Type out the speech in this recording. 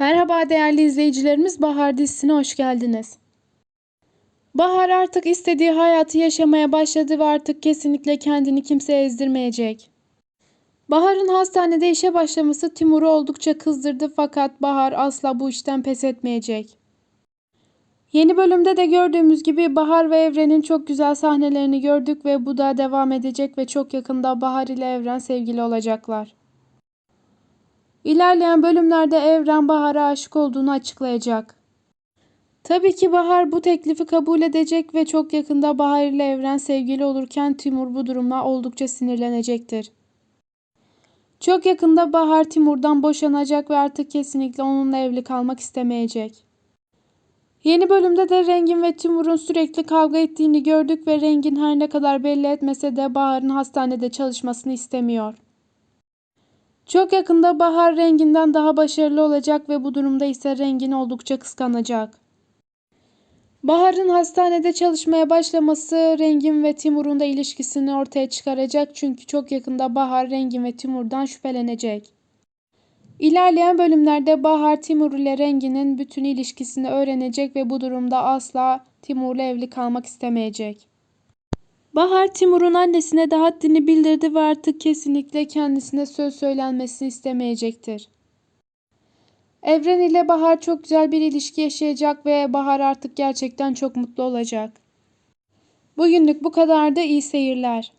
Merhaba değerli izleyicilerimiz, Bahar dizisine hoş geldiniz. Bahar artık istediği hayatı yaşamaya başladı ve artık kesinlikle kendini kimseye ezdirmeyecek. Bahar'ın hastanede işe başlaması Timur'u oldukça kızdırdı fakat Bahar asla bu işten pes etmeyecek. Yeni bölümde de gördüğümüz gibi Bahar ve Evren'in çok güzel sahnelerini gördük ve bu da devam edecek ve çok yakında Bahar ile Evren sevgili olacaklar. İlerleyen bölümlerde Evren Bahar'a aşık olduğunu açıklayacak. Tabii ki Bahar bu teklifi kabul edecek ve çok yakında Bahar ile Evren sevgili olurken Timur bu durumla oldukça sinirlenecektir. Çok yakında Bahar Timur'dan boşanacak ve artık kesinlikle onunla evli kalmak istemeyecek. Yeni bölümde de Rengin ve Timur'un sürekli kavga ettiğini gördük ve Rengin her ne kadar belli etmese de Bahar'ın hastanede çalışmasını istemiyor. Çok yakında Bahar Rengin'den daha başarılı olacak ve bu durumda ise Rengin oldukça kıskanacak. Bahar'ın hastanede çalışmaya başlaması Rengin ve Timur'un da ilişkisini ortaya çıkaracak çünkü çok yakında Bahar Rengin ve Timur'dan şüphelenecek. İlerleyen bölümlerde Bahar Timur ile Rengin'in bütün ilişkisini öğrenecek ve bu durumda asla Timur'la evli kalmak istemeyecek. Bahar Timur'un annesine de haddini bildirdi ve artık kesinlikle kendisine söz söylenmesini istemeyecektir. Evren ile Bahar çok güzel bir ilişki yaşayacak ve Bahar artık gerçekten çok mutlu olacak. Bugünlük bu kadardı. İyi seyirler.